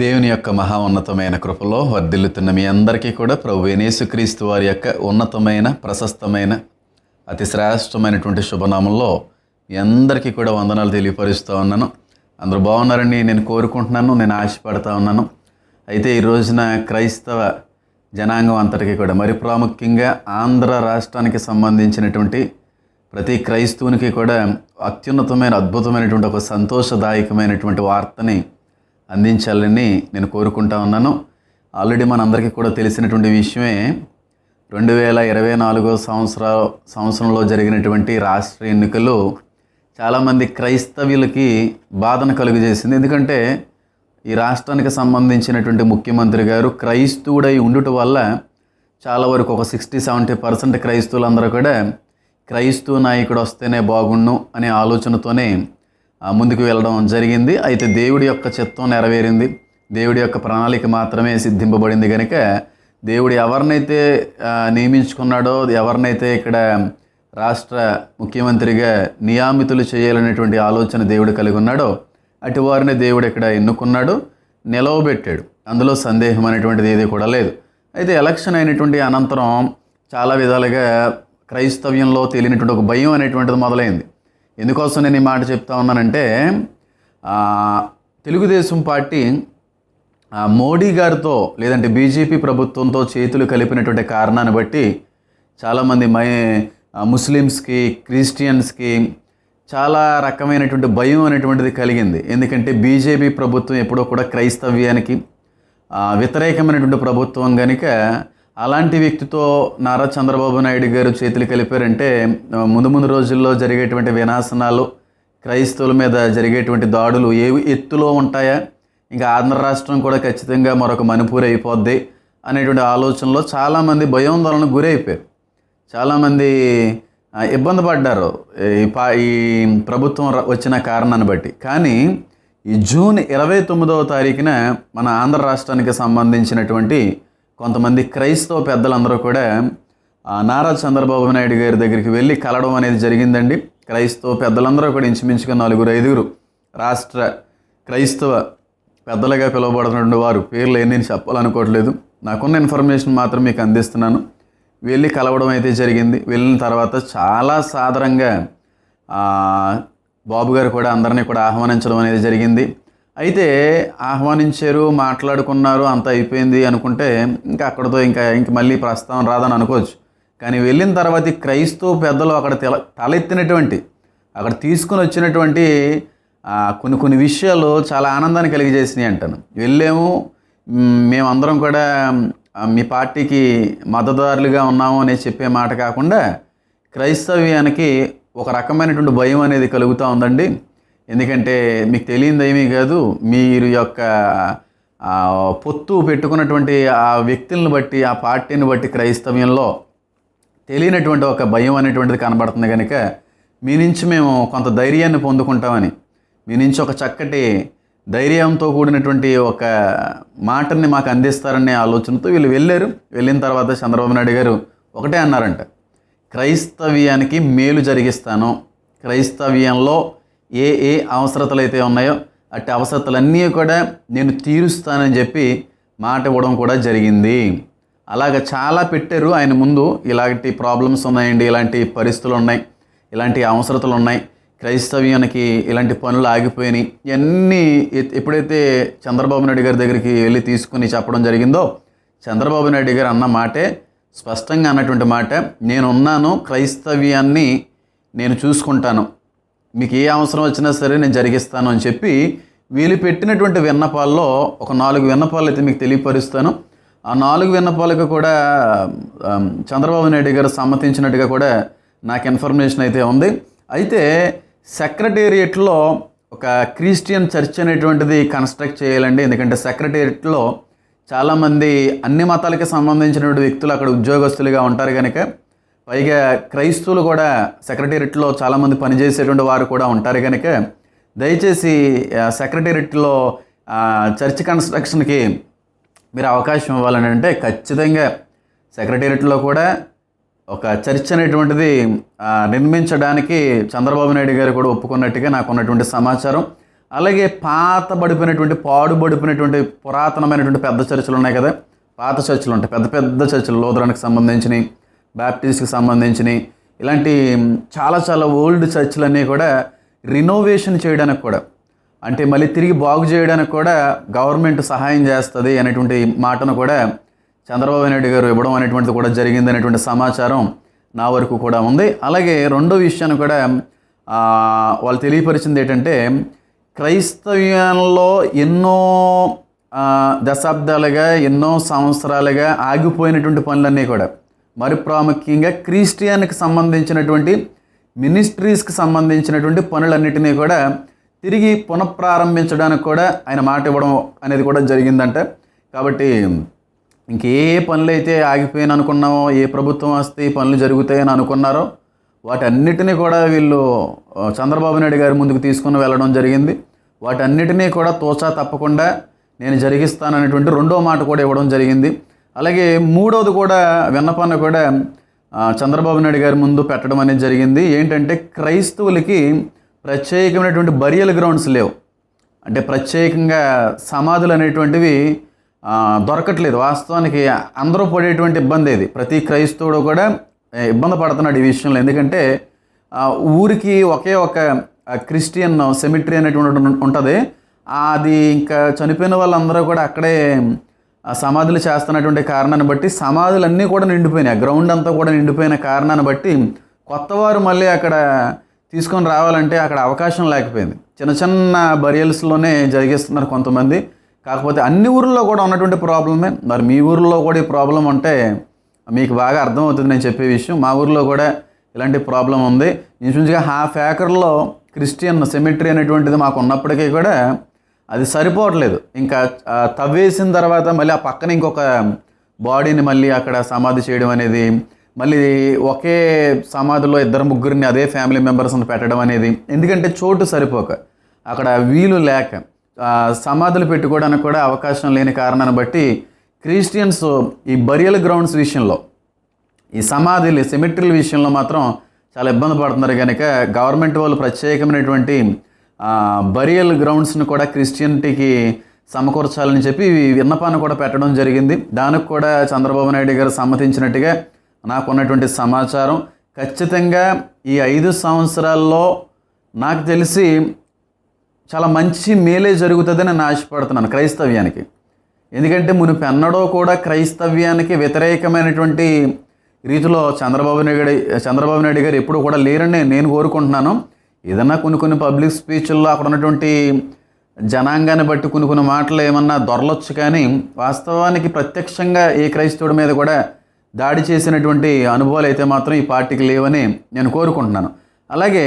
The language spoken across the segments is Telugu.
దేవుని యొక్క మహా ఉన్నతమైన కృపలో వర్ధిల్లుతున్న మీ అందరికీ కూడా ప్రభు యేసుక్రీస్తు వారి యొక్క ఉన్నతమైన ప్రశస్తమైన అతి శ్రేష్టమైనటువంటి శుభనామంలో మీ అందరికీ కూడా వందనాలు తెలియపరుస్తూ ఉన్నాను. అందరూ బాగున్నారని నేను కోరుకుంటున్నాను నేను ఆశపడతా ఉన్నాను. అయితే ఈ రోజున క్రైస్తవ జనాంగం అంతటికీ కూడా మరి ప్రాముఖ్యంగా ఆంధ్ర రాష్ట్రానికి సంబంధించినటువంటి ప్రతి క్రైస్తవునికి కూడా అత్యున్నతమైన అద్భుతమైనటువంటి ఒక సంతోషదాయకమైనటువంటి వార్తని అందించాలని నేను కోరుకుంటా ఉన్నాను. ఆల్రెడీ మనందరికీ కూడా తెలిసినటువంటి విషయమే రెండు వేల ఇరవై నాలుగో సంవత్సర సంవత్సరంలో జరిగినటువంటి రాష్ట్ర ఎన్నికలు చాలామంది క్రైస్తవులకి బాధను కలుగజేసింది. ఎందుకంటే ఈ రాష్ట్రానికి సంబంధించినటువంటి ముఖ్యమంత్రి గారు క్రైస్తవుడై ఉండుట వల్ల చాలా వరకు ఒక సిక్స్టీ సెవెంటీ పర్సెంట్ క్రైస్తవులందరూ కూడా క్రైస్తవ నాయకుడు వస్తేనే బాగుండు అనే ఆలోచనతోనే ముందుకు వెళ్ళడం జరిగింది. అయితే దేవుడి యొక్క చిత్తం నెరవేరింది. దేవుడి యొక్క ప్రణాళిక మాత్రమే సిద్ధింపబడింది కనుక దేవుడు ఎవరినైతే నియమించుకున్నాడో ఎవరినైతే ఇక్కడ రాష్ట్ర ముఖ్యమంత్రిగా నియామితులు చేయాలనేటువంటి ఆలోచన దేవుడు కలిగి ఉన్నాడో అటువారిని దేవుడు ఇక్కడ ఎన్నుకున్నాడు నిలవబెట్టాడు. అందులో సందేహం అనేటువంటిది ఏది కూడా లేదు. అయితే ఎలక్షన్ అయినటువంటి అనంతరం చాలా విధాలుగా క్రైస్తవ్యంలో తేలినటువంటి ఒక భయం అనేటువంటిది మొదలైంది. ఎందుకోసం నేను ఈ మాట చెప్తా ఉన్నానంటే తెలుగుదేశం పార్టీ మోడీ గారితో లేదంటే బీజేపీ ప్రభుత్వంతో చేతులు కలిపినటువంటి కారణాన్ని బట్టి చాలామంది మై ముస్లిమ్స్కి క్రిస్టియన్స్కి చాలా రకమైనటువంటి భయం అనేటువంటిది కలిగింది. ఎందుకంటే బీజేపీ ప్రభుత్వం ఎప్పుడో కూడా క్రైస్తవ్యానికి వ్యతిరేకమైనటువంటి ప్రభుత్వం కనుక అలాంటి వ్యక్తితో నారా చంద్రబాబు నాయుడు గారు చేతులు కలిపారంటే ముందు ముందు రోజుల్లో జరిగేటువంటి వినాశనాలు క్రైస్తవుల మీద జరిగేటువంటి దాడులు ఏ ఎత్తులో ఉంటాయా? ఇంకా ఆంధ్ర రాష్ట్రం కూడా ఖచ్చితంగా మరొక మణిపూర్ అయిపోద్ది అనేటువంటి ఆలోచనలో చాలామంది భయోందోళనకు గురైపోయారు. చాలామంది ఇబ్బంది పడ్డారు. ఈ పా ఈ ప్రభుత్వం ర- వచ్చిన కారణాన్ని బట్టి. కానీ ఈ జూన్ ఇరవై తొమ్మిదవ తారీఖున మన ఆంధ్ర రాష్ట్రానికి సంబంధించినటువంటి కొంతమంది క్రైస్తవ పెద్దలందరూ కూడా నారా చంద్రబాబు నాయుడు గారి దగ్గరికి వెళ్ళి కలవడం అనేది జరిగిందండి. క్రైస్తవ పెద్దలందరూ కూడా ఇంచుమించుగా నలుగురు ఐదుగురు రాష్ట్ర క్రైస్తవ పెద్దలుగా పిలువబడుతున్న వారు. పేర్లు ఏం నేను చెప్పాలనుకోవట్లేదు. నాకున్న ఇన్ఫర్మేషన్ మాత్రం మీకు అందిస్తున్నాను. వెళ్ళి కలవడం అయితే జరిగింది. వెళ్ళిన తర్వాత చాలా సాధారణంగా బాబు గారు కూడా అందరినీ కూడా ఆహ్వానించడం అనేది జరిగింది. అయితే ఆహ్వానించారు మాట్లాడుకున్నారు అంత అయిపోయింది అనుకుంటే ఇంకా అక్కడితో ఇంకా ఇంక మళ్ళీ ప్రస్తావన రాదని అనుకోవచ్చు. కానీ వెళ్ళిన తర్వాత క్రైస్తవ పెద్దలు అక్కడ తెల తలెత్తినటువంటి అక్కడ తీసుకుని వచ్చినటువంటి కొన్ని కొన్ని విషయాలు చాలా ఆనందాన్ని కలిగజేసినాయి అంటాను. వెళ్ళాము మేమందరం కూడా మీ పార్టీకి మద్దతుదారులుగా ఉన్నాము అని చెప్పే మాట కాకుండా క్రైస్తవ్యానికి ఒక రకమైనటువంటి భయం అనేది కలుగుతూ ఉందండి. ఎందుకంటే మీకు తెలియదు ఏమీ కాదు మీరు యొక్క పొత్తు పెట్టుకున్నటువంటి ఆ వ్యక్తులను బట్టి ఆ పార్టీని బట్టి క్రైస్తవ్యంలో తెలియనటువంటి ఒక భయం అనేటువంటిది కనబడుతుంది కనుక మీ నుంచి మేము కొంత ధైర్యాన్ని పొందుకుంటామని మీ నుంచి ఒక చక్కటి ధైర్యంతో కూడినటువంటి ఒక మాటని మాకు అందిస్తారనే ఆలోచనతో వీళ్ళు వెళ్ళారు. వెళ్ళిన తర్వాత చంద్రబాబు నాయుడు గారు ఒకటే అన్నారంట క్రైస్తవ్యానికి మేలు జరిగిస్తాను. క్రైస్తవ్యంలో ఏ ఏ అవసరతలు అయితే ఉన్నాయో అట్టి అవసరతలన్నీ కూడా నేను తీరుస్తానని చెప్పి మాట ఇవ్వడం కూడా జరిగింది. అలాగ చాలా పెట్టారు. ఆయన ముందు ఇలాంటి ప్రాబ్లమ్స్ ఉన్నాయండి ఇలాంటి పరిస్థితులు ఉన్నాయి ఇలాంటి అవసరతలు ఉన్నాయి. క్రైస్తవ్యానికి ఇలాంటి పనులు ఆగిపోయినాయి. ఇవన్నీ ఎప్పుడైతే చంద్రబాబు నాయుడు గారి దగ్గరికి వెళ్ళి తీసుకుని చెప్పడం జరిగిందో చంద్రబాబు నాయుడు గారు అన్న మాటే స్పష్టంగా అన్నటువంటి మాట నేనున్నాను క్రైస్తవ్యాన్ని నేను చూసుకుంటాను. మీకు ఏ అవసరం వచ్చినా సరే నేను జరిగిస్తాను అని చెప్పి వీళ్ళు పెట్టినటువంటి విన్నపాల్లో ఒక నాలుగు విన్నపాలు అయితే మీకు తెలియపరుస్తాను. ఆ నాలుగు విన్నపాలకు కూడా చంద్రబాబు నాయుడు గారు సమ్మతించినట్టుగా కూడా నాకు ఇన్ఫర్మేషన్ అయితే ఉంది. అయితే సెక్రటేరియట్లో ఒక క్రిస్టియన్ చర్చ్ అనేటువంటిది కన్స్ట్రక్ట్ చేయాలండి. ఎందుకంటే సెక్రటేరియట్లో చాలామంది అన్ని మతాలకి సంబంధించినటువంటి వ్యక్తులు అక్కడ ఉద్యోగస్తులుగా ఉంటారు కనుక పైగా క్రైస్తవులు కూడా సెక్రటేరియట్లో చాలామంది పనిచేసేటువంటి వారు కూడా ఉంటారు. కనుక దయచేసి సెక్రటేరియట్లో చర్చ్ కన్స్ట్రక్షన్కి మీరు అవకాశం ఇవ్వాలని అంటే ఖచ్చితంగా సెక్రటేరియట్లో కూడా ఒక చర్చ్ అనేటువంటిది నిర్మించడానికి చంద్రబాబు నాయుడు గారు కూడా ఒప్పుకున్నట్టుగా నాకు ఉన్నటువంటి సమాచారం. అలాగే పాత పడిపోయినటువంటి పాడుబడిపోయినటువంటి పురాతనమైనటువంటి పెద్ద చర్చలు ఉన్నాయి కదా. పాత చర్చలు ఉంటాయి. పెద్ద పెద్ద చర్చలు లోదరానికి సంబంధించినవి. బ్యాప్టిస్ట్కి సంబంధించినవి. ఇలాంటి చాలా చాలా ఓల్డ్ చర్చ్లన్నీ కూడా రినోవేషన్ చేయడానికి కూడా. అంటే మళ్ళీ తిరిగి బాగు చేయడానికి కూడా గవర్నమెంట్ సహాయం చేస్తుంది అనేటువంటి మాటను కూడా చంద్రబాబు నాయుడు గారు ఇవ్వడం అనేటువంటిది కూడా జరిగింది అనేటువంటి సమాచారం నా వరకు కూడా ఉంది. అలాగే రెండో విషయాన్ని కూడా వాళ్ళు తెలియపరిచింది ఏంటంటే క్రైస్తవ్యంలో ఎన్నో దశాబ్దాలుగా ఎన్నో సంవత్సరాలుగా ఆగిపోయినటువంటి పనులన్నీ కూడా. మరి ప్రాముఖ్యంగా క్రిస్టియన్కి సంబంధించినటువంటి మినిస్ట్రీస్కి సంబంధించినటువంటి పనులన్నిటినీ కూడా తిరిగి పునఃప్రారంభించడానికి కూడా ఆయన మాట ఇవ్వడం అనేది కూడా జరిగిందంట. కాబట్టి ఇంకే పనులైతే అయితే ఆగిపోయాను అనుకున్నామో ఏ ప్రభుత్వం వస్తే ఈ పనులు జరుగుతాయని అనుకున్నారో వాటన్నిటినీ కూడా వీళ్ళు చంద్రబాబు నాయుడు గారి ముందుకు తీసుకుని వెళ్ళడం జరిగింది. వాటన్నిటినీ కూడా తోచా తప్పకుండా నేను జరిగిస్తాననేటువంటి రెండో మాట కూడా ఇవ్వడం జరిగింది. అలాగే మూడవది కూడా విన్నపాన్ని కూడా చంద్రబాబు నాయుడు గారి ముందు పెట్టడం అనేది జరిగింది. ఏంటంటే క్రైస్తవులకి ప్రత్యేకమైనటువంటి బరియల్ గ్రౌండ్స్ లేవు. అంటే ప్రత్యేకంగా సమాధులు అనేటువంటివి దొరకట్లేదు. వాస్తవానికి అందరూ పడేటువంటి ఇబ్బంది ఇది. ప్రతి క్రైస్తవుడు కూడా ఇబ్బంది పడుతున్నాడు ఈ విషయంలో. ఎందుకంటే ఊరికి ఒకే ఒక క్రిస్టియన్ సెమిట్రీ అనేటువంటి ఉంటుంది. అది ఇంకా చనిపోయిన వాళ్ళందరూ కూడా అక్కడే సమాధులు చేస్తున్నటువంటి కారణాన్ని బట్టి సమాధులన్నీ కూడా నిండిపోయినాయి. గ్రౌండ్ అంతా కూడా నిండిపోయిన కారణాన్ని బట్టి కొత్తవారు మళ్ళీ అక్కడ తీసుకొని రావాలంటే అక్కడ అవకాశం లేకపోయింది. చిన్న చిన్న బరియల్స్లోనే జరిగిస్తున్నారు కొంతమంది. కాకపోతే అన్ని ఊర్లలో కూడా ఉన్నటువంటి ప్రాబ్లమే. మరి మీ ఊర్లో కూడా ఈ ప్రాబ్లం అంటే మీకు బాగా అర్థమవుతుంది నేను చెప్పే విషయం. మా ఊర్లో కూడా ఇలాంటి ప్రాబ్లం ఉంది. ఇంచుమించుగా హాఫ్ ఏకర్లో క్రిస్టియన్ సెమిట్రీ అనేటువంటిది మాకు ఉన్నప్పటికీ కూడా అది సరిపోవట్లేదు. ఇంకా తవ్వేసిన తర్వాత మళ్ళీ ఆ పక్కన ఇంకొక బాడీని మళ్ళీ అక్కడ సమాధి చేయడం అనేది మళ్ళీ ఒకే సమాధిలో ఇద్దరు ముగ్గురిని అదే ఫ్యామిలీ మెంబర్స్ని పెట్టడం అనేది ఎందుకంటే చోటు సరిపోక. అక్కడ వీలు లేక సమాధులు పెట్టుకోవడానికి కూడా అవకాశం లేని కారణాన్ని బట్టి క్రిస్టియన్స్ ఈ బరియల్ గ్రౌండ్స్ విషయంలో ఈ సమాధులు సెమిట్రీల విషయంలో మాత్రం చాలా ఇబ్బంది పడుతున్నారు. కనుక గవర్నమెంట్ వాళ్ళు ప్రత్యేకమైనటువంటి బరియల్ గ్రౌండ్స్ని కూడా క్రిస్టియనిటీకి సమకూర్చాలని చెప్పి విన్నపాన్ని కూడా పెట్టడం జరిగింది. దానికి కూడా చంద్రబాబు నాయుడు గారు సమ్మతించినట్టుగా నాకు ఉన్నటువంటి సమాచారం. ఖచ్చితంగా ఈ ఐదు సంవత్సరాల్లో నాకు తెలిసి చాలా మంచి మేలే జరుగుతుందని నేను ఆశపడుతున్నాను క్రైస్తవ్యానికి. ఎందుకంటే మునుపు ఎన్నడూ కూడా క్రైస్తవ్యానికి వ్యతిరేకమైనటువంటి రీతిలో చంద్రబాబు నాయుడు చంద్రబాబు నాయుడు గారు ఎప్పుడు కూడా లేరని నేను కోరుకుంటున్నాను. ఏదన్నా కొన్ని కొన్ని పబ్లిక్ స్పీచ్ల్లో అక్కడ ఉన్నటువంటి జనాంగాన్ని బట్టి కొన్ని కొన్ని మాటలు ఏమన్నా దొరలొచ్చు కానీ వాస్తవానికి ప్రత్యక్షంగా ఏ క్రైస్తవుడి మీద కూడా దాడి చేసినటువంటి అనుభవాలు అయితే మాత్రం ఈ పార్టీకి లేవని నేను కోరుకుంటున్నాను. అలాగే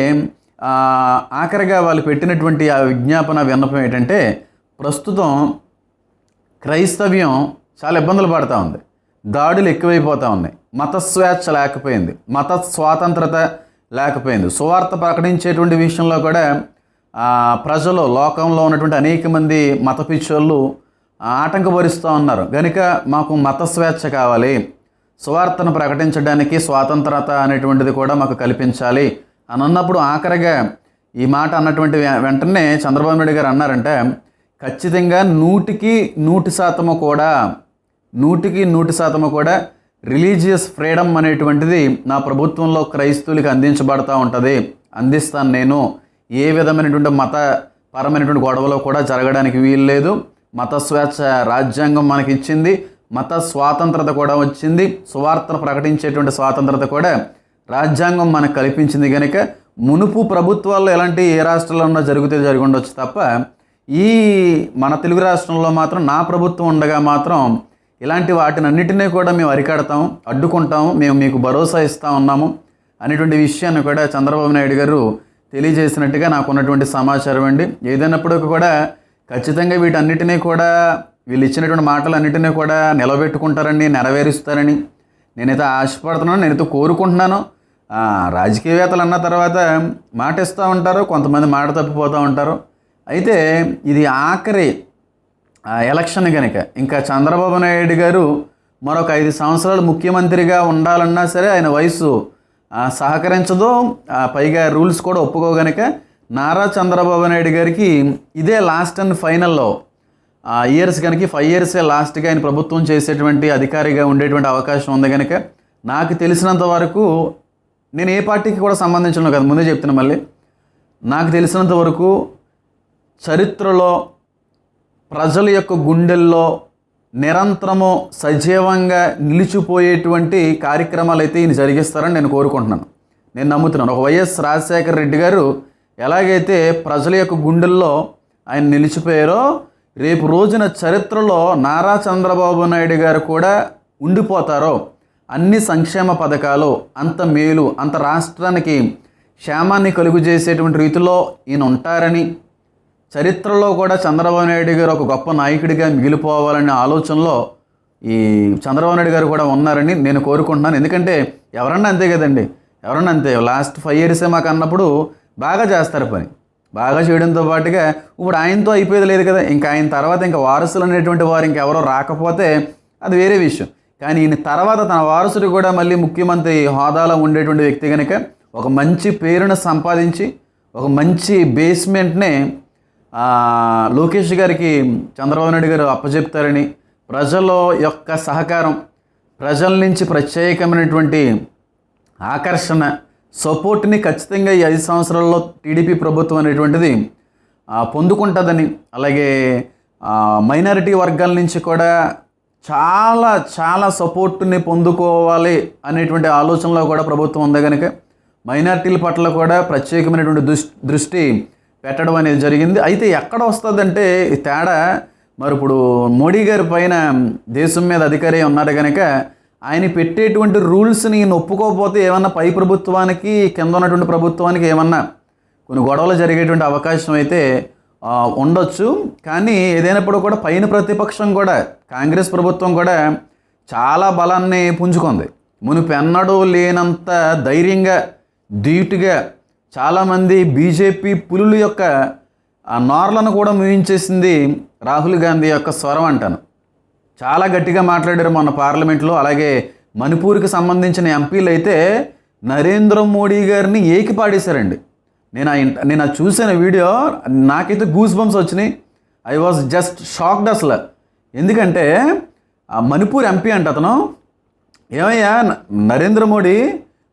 ఆఖరిగా వాళ్ళు పెట్టినటువంటి ఆ విజ్ఞాపన విన్నపం ఏంటంటే ప్రస్తుతం క్రైస్తవ్యం చాలా ఇబ్బందులు పడుతూ ఉంది. దాడులు ఎక్కువైపోతూ ఉన్నాయి. మత స్వేచ్ఛ లేకపోయింది. మత స్వాతంత్రత లేకపోయింది. సువార్త ప్రకటించేటువంటి విషయంలో కూడా ప్రజలు లోకంలో ఉన్నటువంటి అనేక మంది మత పిచ్చోళ్ళు ఆటంకపరుస్తూ ఉన్నారు. కనుక మాకు మత స్వేచ్ఛ కావాలి. సువార్తను ప్రకటించడానికి స్వాతంత్రత అనేటువంటిది కూడా మాకు కల్పించాలి అని అన్నప్పుడు ఆఖరిగా ఈ మాట అన్నటువంటి వెంటనే చంద్రబాబు నాయుడు గారు అన్నారంటే ఖచ్చితంగా నూటికి నూటి శాతము కూడా నూటికి నూటి శాతము కూడా రిలీజియస్ ఫ్రీడమ్ అనేటువంటిది నా ప్రభుత్వంలో క్రైస్తవులకి అందించబడతా ఉంటుంది. అందిస్తాను నేను. ఏ విధమైనటువంటి మత పరమైనటువంటి కూడా జరగడానికి వీలు లేదు. మత స్వేచ్ఛ రాజ్యాంగం మనకి ఇచ్చింది మత స్వాతంత్రత కూడా వచ్చింది. సువార్తను ప్రకటించేటువంటి స్వాతంత్రత కూడా రాజ్యాంగం మనకు కల్పించింది కనుక మునుపు ప్రభుత్వాల్లో ఎలాంటి ఏ రాష్ట్రంలో ఉన్నా జరిగితే జరిగి ఉండొచ్చు తప్ప ఈ మన తెలుగు రాష్ట్రంలో మాత్రం నా ప్రభుత్వం ఉండగా మాత్రం ఇలాంటి వాటిని అన్నిటినీ కూడా మేము అరికడతాం అడ్డుకుంటాం మేము మీకు భరోసా ఇస్తా ఉన్నాము అనేటువంటి విషయాన్ని కూడా చంద్రబాబు నాయుడు గారు తెలియజేసినట్టుగా నాకు ఉన్నటువంటి సమాచారం అండి. ఏదైనప్పటికీ కూడా ఖచ్చితంగా వీటన్నిటినీ కూడా వీళ్ళు ఇచ్చినటువంటి మాటలన్నిటినీ కూడా నిలబెట్టుకుంటారని నెరవేరుస్తారని నేనైతే ఆశపడుతున్నాను నేనైతే కోరుకుంటున్నాను. రాజకీయవేత్తలు అన్న తర్వాత మాట ఇస్తూ ఉంటారు కొంతమంది మాట తప్పిపోతూ ఉంటారు. అయితే ఇది ఆఖరి ఎలక్షన్ కనుక ఇంకా చంద్రబాబు నాయుడు గారు మరొక ఐదు సంవత్సరాలు ముఖ్యమంత్రిగా ఉండాలన్నా సరే ఆయన వయసు సహకరించదు పైగా రూల్స్ కూడా ఒప్పుకోగనక నారా చంద్రబాబు నాయుడు గారికి ఇదే లాస్ట్ అండ్ ఫైనల్లో ఆ ఇయర్స్ కనుక ఫైవ్ ఇయర్సే లాస్ట్గా ఆయన ప్రభుత్వం చేసేటువంటి అధికారిగా ఉండేటువంటి అవకాశం ఉంది కనుక నాకు తెలిసినంత వరకు నేను ఏ పార్టీకి కూడా సంబంధించిన కదా ముందే చెప్తున్నా మళ్ళీ. నాకు తెలిసినంత వరకు చరిత్రలో ప్రజల యొక్క గుండెల్లో నిరంతరము సజీవంగా నిలిచిపోయేటువంటి కార్యక్రమాలు అయితే ఈయన జరిగిస్తారని నేను కోరుకుంటున్నాను. నేను నమ్ముతున్నాను. ఒక వైఎస్ రాజశేఖర రెడ్డి గారు ఎలాగైతే ప్రజల యొక్క గుండెల్లో ఆయన నిలిచిపోయారో రేపు రోజున చరిత్రలో నారా చంద్రబాబు నాయుడు గారు కూడా ఉండిపోతారో అన్ని సంక్షేమ పథకాలు అంత మేలు అంత రాష్ట్రానికి క్షేమాన్ని కలుగు చేసేటువంటి రీతిలో ఈయన ఉంటారని చరిత్రలో కూడా చంద్రబాబు నాయుడు గారు ఒక గొప్ప నాయకుడిగా మిగిలిపోవాలనే ఆలోచనలో ఈ చంద్రబాబు నాయుడు గారు కూడా ఉన్నారని నేను కోరుకుంటున్నాను. ఎందుకంటే ఎవరన్నా అంతే కదండి. ఎవరన్నా అంతే. లాస్ట్ ఫైవ్ ఇయర్సే మాకు అన్నప్పుడు బాగా చేస్తారు పని. బాగా చేయడంతో పాటుగా ఇప్పుడు ఆయనతో అయిపోయేది లేదు కదా. ఇంకా ఆయన తర్వాత ఇంకా వారసులు అనేటువంటి వారు ఇంకెవరో రాకపోతే అది వేరే విషయం. కానీ ఈయన తర్వాత తన వారసుడు కూడా మళ్ళీ ముఖ్యమంత్రి హోదాలో ఉండేటువంటి వ్యక్తి కనుక ఒక మంచి పేరును సంపాదించి ఒక మంచి బేస్మెంట్నే లోకేష్ గారికి చంద్రబాబు నాయుడు గారు అప్పచెప్తారని ప్రజల యొక్క సహకారం ప్రజల నుంచి ప్రత్యేకమైనటువంటి ఆకర్షణ సపోర్ట్ని ఖచ్చితంగా ఈ ఐదు సంవత్సరాల్లో టీడీపీ ప్రభుత్వం అనేటువంటిది పొందుకుంటుందని అలాగే మైనారిటీ వర్గాల నుంచి కూడా చాలా చాలా సపోర్ట్ని పొందుకోవాలి అనేటువంటి ఆలోచనలో కూడా ప్రభుత్వం ఉంది కనుక మైనారిటీల పట్ల కూడా ప్రత్యేకమైనటువంటి దృష్టి దృష్టి పెట్టడం అనేది జరిగింది. అయితే ఎక్కడ వస్తుందంటే ఈ తేడా మరి ఇప్పుడు మోడీ గారి పైన దేశం మీద అధికారి ఉన్నారు కనుక ఆయన పెట్టేటువంటి రూల్స్ని ఒప్పుకోకపోతే ఏమన్నా పై ప్రభుత్వానికి కింద ఉన్నటువంటి ప్రభుత్వానికి ఏమన్నా కొన్ని గొడవలు జరిగేటువంటి అవకాశం అయితే ఉండొచ్చు. కానీ ఏదైనప్పుడు కూడా పైన ప్రతిపక్షం కూడా కాంగ్రెస్ ప్రభుత్వం కూడా చాలా బలాన్ని పుంజుకుంది. మునుపు ఎన్నడూ లేనంత ధైర్యంగా ధీటుగా చాలామంది బీజేపీ పులుల యొక్క ఆ నార్లను కూడా ముయించేసింది రాహుల్ గాంధీ యొక్క స్వరం అంటాను. చాలా గట్టిగా మాట్లాడారు మొన్న పార్లమెంట్లో. అలాగే మణిపూర్కి సంబంధించిన ఎంపీలు అయితే నరేంద్ర మోడీ గారిని ఏకి పాడేశారండి నేను ఆ నేను ఆ చూసిన వీడియో నాకైతే గూస్ బంప్స్ వచ్చినాయి. ఐ వాజ్ జస్ట్ షాక్డ్ అసలు. ఎందుకంటే ఆ మణిపూర్ ఎంపీ అంట అతను ఏమయ్యా నరేంద్ర మోడీ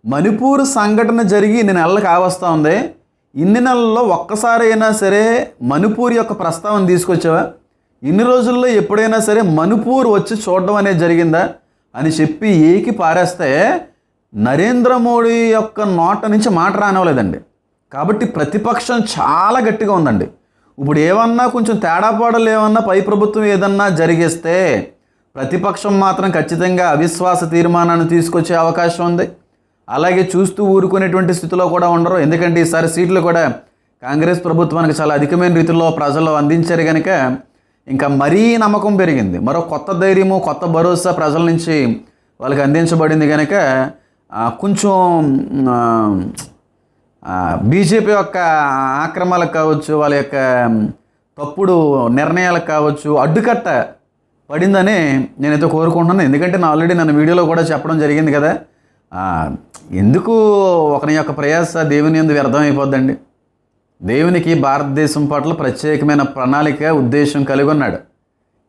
మణిపూర్ సంఘటన జరిగి ఇన్ని నెలలు కావస్తూ ఉంది. ఇన్ని నెలల్లో ఒక్కసారైనా సరే మణిపూర్ యొక్క ప్రస్తావన తీసుకొచ్చావా? ఇన్ని రోజుల్లో ఎప్పుడైనా సరే మణిపూర్ వచ్చి చూడడం అనేది జరిగిందా? అని చెప్పి ఏకి పారేస్తే నరేంద్ర మోడీ యొక్క నోట నుంచి మాట రానివ్వలేదండి. కాబట్టి ప్రతిపక్షం చాలా గట్టిగా ఉందండి. ఇప్పుడు ఏమన్నా కొంచెం తేడాపాడలు ఏమన్నా పై ప్రభుత్వం ఏదన్నా జరిగేస్తే ప్రతిపక్షం మాత్రం ఖచ్చితంగా అవిశ్వాస తీర్మానాన్ని తీసుకొచ్చే అవకాశం ఉంది. అలాగే చూస్తూ ఊరుకునేటువంటి స్థితిలో కూడా ఉండరు. ఎందుకంటే ఈసారి సీట్లు కూడా కాంగ్రెస్ ప్రభుత్వానికి చాలా అధికమైన రీతిలో ప్రజలు అందించారు కనుక ఇంకా మరీ నమ్మకం పెరిగింది. మరో కొత్త ధైర్యము కొత్త భరోసా ప్రజల నుంచి వాళ్ళకి అందించబడింది కనుక కొంచెం బీజేపీ యొక్క ఆక్రమాలకు కావచ్చు వాళ్ళ యొక్క తప్పుడు నిర్ణయాలకు కావచ్చు అడ్డుకట్ట పడిందని నేనైతే కోరుకుంటున్నాను. ఎందుకంటే నా ఆల్రెడీ నన్ను వీడియోలో కూడా చెప్పడం జరిగింది కదా. ఎందుకు ఒకని యొక్క ప్రయాస దేవుని ఎందు అయిపోద్దండి? దేవునికి భారతదేశం పట్ల ప్రత్యేకమైన ప్రణాళిక ఉద్దేశం కలిగి ఉన్నాడు.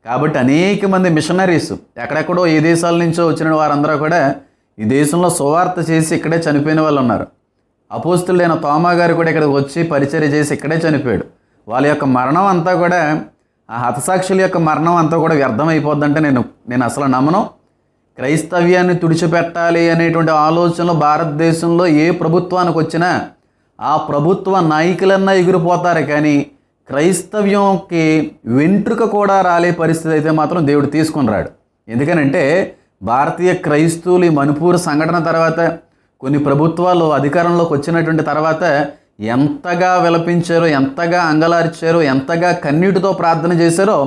కాబట్టి అనేక మంది మిషనరీస్ ఎక్కడెక్కడో ఏ దేశాల నుంచో వచ్చిన వారందరూ కూడా ఈ దేశంలో సువార్త చేసి ఇక్కడే చనిపోయిన వాళ్ళు ఉన్నారు. అపోస్తులైన తోమా గారు కూడా ఇక్కడికి వచ్చి పరిచర్య చేసి ఇక్కడే చనిపోయాడు. వాళ్ళ యొక్క మరణం అంతా కూడా ఆ హతసాక్షుల యొక్క మరణం అంతా కూడా వ్యర్థం అయిపోద్దంటే నేను నేను అసలు నమ్మను. క్రైస్తవ్యాన్ని తుడిచిపెట్టాలి అనేటువంటి ఆలోచనలు భారతదేశంలో ఏ ప్రభుత్వానికి వచ్చినా ఆ ప్రభుత్వ నాయకులన్నా ఎగిరిపోతారు కానీ క్రైస్తవ్యంకి వెంట్రుక కూడా రాలే పరిస్థితి అయితే మాత్రం దేవుడు తీసుకుని రాడు. ఎందుకనంటే భారతీయ క్రైస్తవులు ఈ మణిపూర్ సంఘటన తర్వాత కొన్ని ప్రభుత్వాలు అధికారంలోకి వచ్చినటువంటి తర్వాత ఎంతగా విలపించారో ఎంతగా అంగలార్చారో ఎంతగా కన్నీటితో ప్రార్థన చేశారో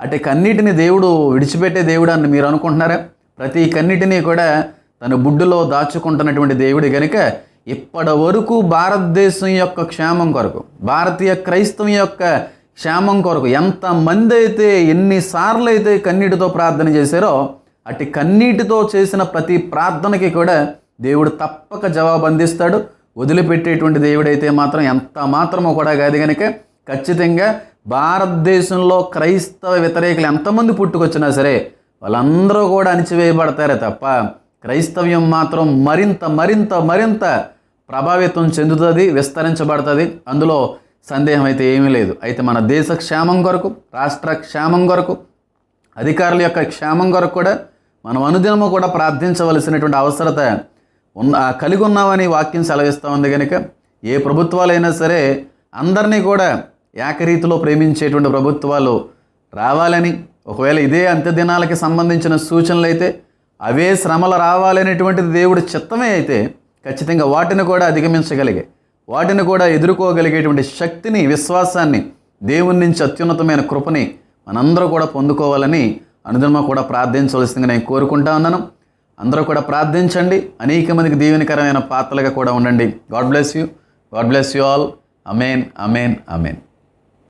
అటు కన్నీటిని దేవుడు విడిచిపెట్టే దేవుడు అని మీరు అనుకుంటున్నారా? ప్రతి కన్నీటిని కూడా తన బుడ్డులో దాచుకుంటున్నటువంటి దేవుడు కనుక ఇప్పటి వరకు భారతదేశం యొక్క క్షేమం కొరకు భారతీయ క్రైస్తవం యొక్క క్షేమం కొరకు ఎంతమంది అయితే ఎన్నిసార్లు అయితే కన్నీటితో ప్రార్థన చేశారో అటు కన్నీటితో చేసిన ప్రతి ప్రార్థనకి కూడా దేవుడు తప్పక జవాబు అందిస్తాడు. వదిలిపెట్టేటువంటి దేవుడైతే మాత్రం ఎంత మాత్రమో కూడా కాదు కనుక ఖచ్చితంగా భారతదేశంలో క్రైస్తవ వ్యతిరేకులు ఎంతమంది పుట్టుకొచ్చినా సరే వాళ్ళందరూ కూడా అణిచివేయబడతారే తప్ప క్రైస్తవ్యం మాత్రం మరింత మరింత మరింత ప్రభావితం చెందుతుంది విస్తరించబడుతుంది. అందులో సందేహం అయితే ఏమీ లేదు. అయితే మన దేశ క్షేమం కొరకు రాష్ట్ర క్షేమం కొరకు అధికారుల యొక్క క్షేమం కొరకు కూడా మనం అనుదినము కూడా ప్రార్థించవలసినటువంటి అవసరత ఉన్న కలిగి ఉన్నామని వాక్యం సెలవిస్తూ ఉంది కనుక ఏ ప్రభుత్వాలైనా సరే అందరినీ కూడా ఏకరీతిలో ప్రేమించేటువంటి ప్రభుత్వాలు రావాలని ఒకవేళ ఇదే అంత్య దినాలకి సంబంధించిన సూచనలు అయితే అవే శ్రమలు రావాలనేటువంటిది దేవుడి చిత్తమే అయితే ఖచ్చితంగా వాటిని కూడా అధిగమించగలిగే వాటిని కూడా ఎదుర్కోగలిగేటువంటి శక్తిని విశ్వాసాన్ని దేవుని నుంచి అత్యున్నతమైన కృపని మనందరూ కూడా పొందుకోవాలని అనుదినమ కూడా ప్రార్థించవలసిందిగా నేను కోరుకుంటా ఉన్నాను. అందరూ కూడా ప్రార్థించండి. అనేక మందికి దీవెనకరమైన పాత్రలుగా కూడా ఉండండి. God bless you. God bless you all. Amen amen amen